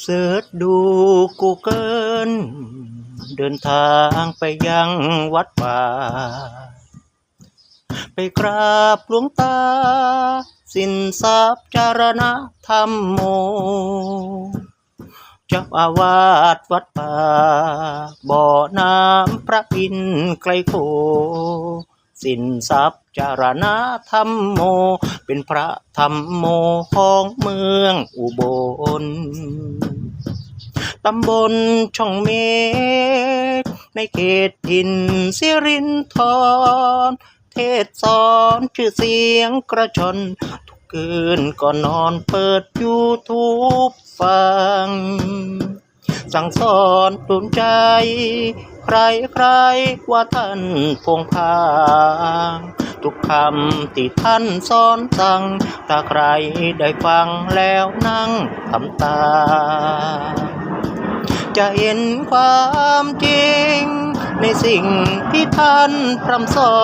เสิร์ชดูกูเกิลเดินทางไปยังวัดป่า ไปกราบหลวงตา สินทรัพย์จารณธรรมโมเจ้าอาวาสวัดป่า บ่อน้ำพระอินทร์ไกลโค สินทรัพย์จารณธรรมโม เป็นพระธรรมโมของเมืองอุบลตำบลช่องเมฆในเขตถิ่นสิรินทรเทศสอนชื่อเสียงกระชน ทุกคืนก่อนนอนเปิดยูทูบฟัง สั่งสอนดลใจ ใครใครว่าท่านพงพางทุกคำที่ท่านสอนสั่ง ถ้าใครได้ฟังแล้วนั่งทำตา จะเห็นความจริง ในสิ่งที่ท่านพร่ำสอ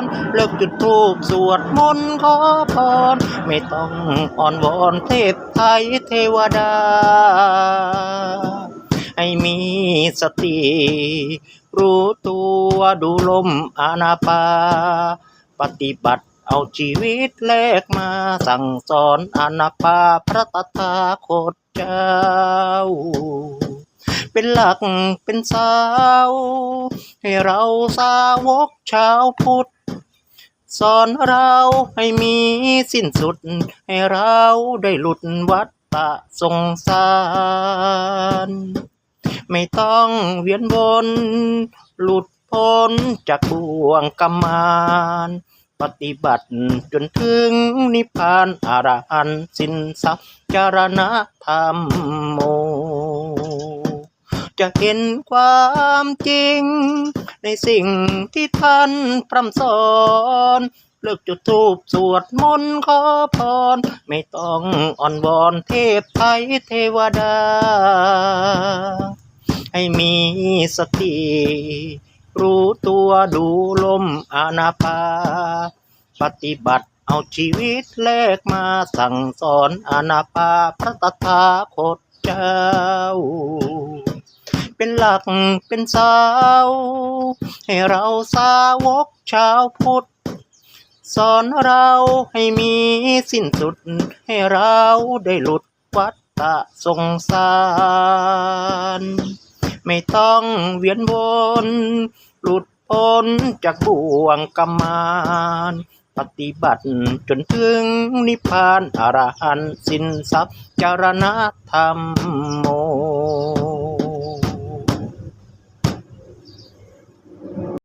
น เลิกจุดทูบสวดมนต์ขอพร ไม่ต้องอ่อนวอนเทพไทยเทวดา ให้มีสติ รู้ตัวดูลมอานาปา ปฏิบัติเอาชีวิตแลกมาสั่งสอนอานาปาพระตถาคตเจ้า เป็นหลักเป็นเสาว ให้เราสาวกชาวพุทธสอนเราให้มีสิ้นสุด ให้เราได้หลุดวัฏฏะสงสาร ไม่ต้องเวียนวนหลุดพ้นจากบ่วงกรรมานปฏิบัติจนถึงนิพพานอรหันต์สินทรัพย์จารณธรรมโม จะเห็นความจริง ในสิ่งที่ท่านพร่ำสอนเลิกจุดทูบสวดมนต์ขอพร ไม่ต้องอ่อนวอนเทพไทยเทวดา ให้มีสติ รู้ตัวดูลมอนาปา ปฏิบัติเอาชีวิตแลกมาสั่งสอนอนาปาพระตถาคตเจ้า เป็นหลักเป็นเสาวให้เราสาวกชาวพุทธสอนเราให้มีสิ้นสุด ให้เราได้หลุดวัฏฏะสงสาร ไม่ต้องเวียนวนหลุดพ้นจากบ่วงกรรมานปฏิบัติจนถึงนิพพานอรหันต์สินทรัพย์จารณธรรมโม